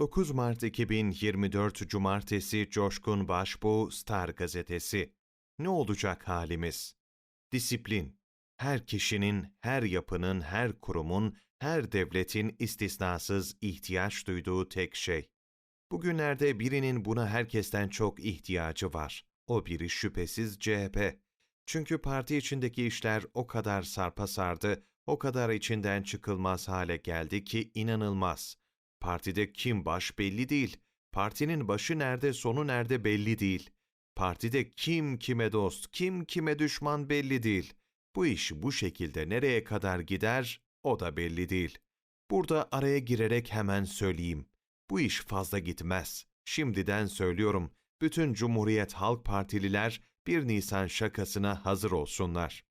9 Mart 2024 Cumartesi Coşkun Başbuğ Star Gazetesi. Ne olacak halimiz? Disiplin. Her kişinin, her yapının, her kurumun, her devletin istisnasız ihtiyaç duyduğu tek şey. Bugünlerde birinin buna herkesten çok ihtiyacı var. O biri şüphesiz CHP. Çünkü parti içindeki işler o kadar sarpa sardı, o kadar içinden çıkılmaz hale geldi ki inanılmaz. Partide kim baş belli değil. Partinin başı nerede, sonu nerede belli değil. Partide kim kime dost, kim kime düşman belli değil. Bu iş bu şekilde nereye kadar gider o da belli değil. Burada araya girerek hemen söyleyeyim. Bu iş fazla gitmez. Şimdiden söylüyorum. Bütün Cumhuriyet Halk Partililer 1 Nisan şakasına hazır olsunlar.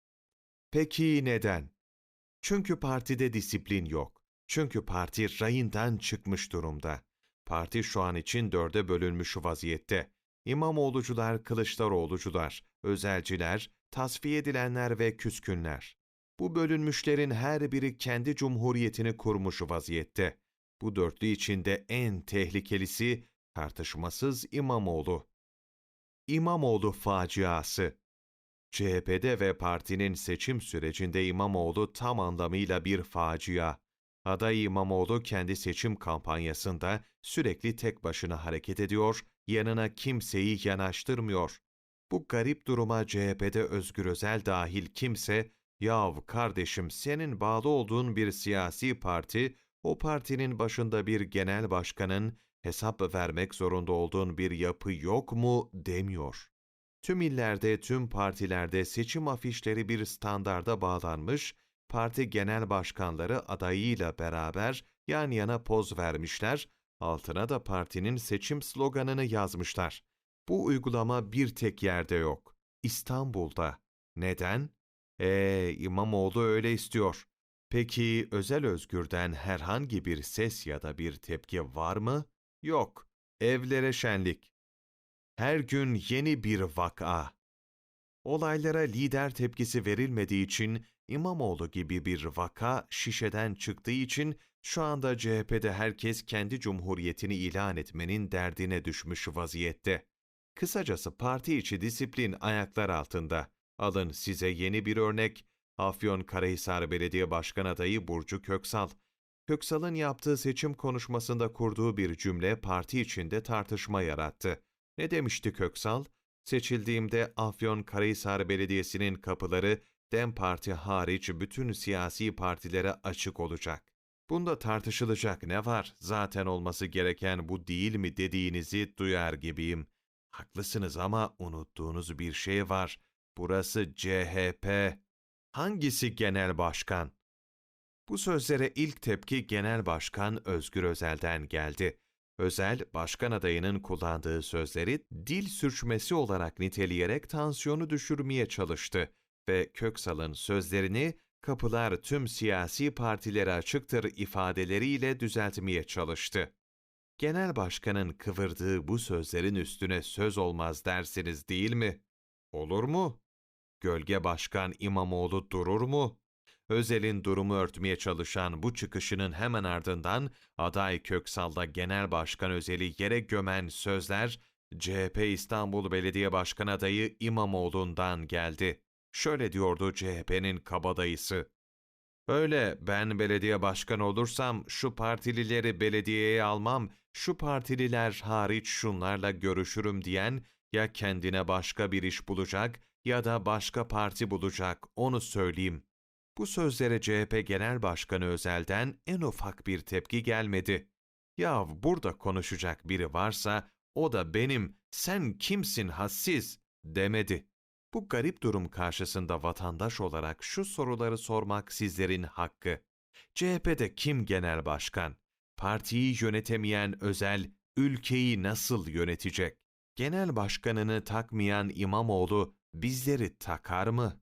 Peki neden? Çünkü partide disiplin yok. Çünkü parti rayından çıkmış durumda. Parti şu an için dörde bölünmüş vaziyette. İmamoğlucular, Kılıçdaroğlucular, özelciler, tasfiye edilenler ve küskünler. Bu bölünmüşlerin her biri kendi cumhuriyetini kurmuş vaziyette. Bu dörtlü içinde en tehlikelisi tartışmasız İmamoğlu. İmamoğlu faciası. CHP'de ve partinin seçim sürecinde İmamoğlu tam anlamıyla bir facia. Aday İmamoğlu kendi seçim kampanyasında sürekli tek başına hareket ediyor, yanına kimseyi yanaştırmıyor. Bu garip duruma CHP'de Özgür Özel dahil kimse, ''Yav kardeşim senin bağlı olduğun bir siyasi parti, o partinin başında bir genel başkanın, hesap vermek zorunda olduğun bir yapı yok mu?'' demiyor. Tüm illerde, tüm partilerde seçim afişleri bir standarda bağlanmış, parti genel başkanları adayıyla beraber yan yana poz vermişler, altına da partinin seçim sloganını yazmışlar. Bu uygulama bir tek yerde yok. İstanbul'da. Neden? Ee, İmamoğlu öyle istiyor. Peki Özel Özgür'den herhangi bir ses ya da bir tepki var mı? Yok. Evlere şenlik. Her gün yeni bir vaka. Olaylara lider tepkisi verilmediği için İmamoğlu gibi bir vaka şişeden çıktığı için şu anda CHP'de herkes kendi cumhuriyetini ilan etmenin derdine düşmüş vaziyette. Kısacası parti içi disiplin ayaklar altında. Alın size yeni bir örnek. Afyon Karahisar Belediye Başkan adayı Burcu Köksal. Köksal'ın yaptığı seçim konuşmasında kurduğu bir cümle parti içinde tartışma yarattı. Ne demişti Köksal? Seçildiğimde Afyon Karahisar Belediyesi'nin kapıları DEM Parti hariç bütün siyasi partilere açık olacak. Bunda tartışılacak ne var? Zaten olması gereken bu değil mi dediğinizi duyar gibiyim. Haklısınız ama unuttuğunuz bir şey var. Burası CHP. Hangisi genel başkan? Bu sözlere ilk tepki Genel Başkan Özgür Özel'den geldi. Özel, başkan adayının kullandığı sözleri dil sürçmesi olarak niteleyerek tansiyonu düşürmeye çalıştı ve Köksal'ın sözlerini kapılar tüm siyasi partilere açıktır ifadeleriyle düzeltmeye çalıştı. Genel başkanın kıvırdığı bu sözlerin üstüne söz olmaz dersiniz değil mi? Olur mu? Gölge başkan İmamoğlu durur mu? Özel'in durumu örtmeye çalışan bu çıkışının hemen ardından aday Köksal'da Genel Başkan Özel'i yere gömen sözler CHP İstanbul Belediye Başkan adayı İmamoğlu'ndan geldi. Şöyle diyordu CHP'nin kabadayısı. Öyle ben belediye başkanı olursam şu partilileri belediyeye almam, şu partililer hariç şunlarla görüşürüm diyen ya kendine başka bir iş bulacak ya da başka parti bulacak onu söyleyeyim. Bu sözlere CHP Genel Başkanı Özel'den en ufak bir tepki gelmedi. Ya burada konuşacak biri varsa o da benim, sen kimsin hassiz demedi. Bu garip durum karşısında vatandaş olarak şu soruları sormak sizlerin hakkı. CHP'de kim genel başkan? Partiyi yönetemeyen özel ülkeyi nasıl yönetecek? Genel başkanını takmayan İmamoğlu bizleri takar mı?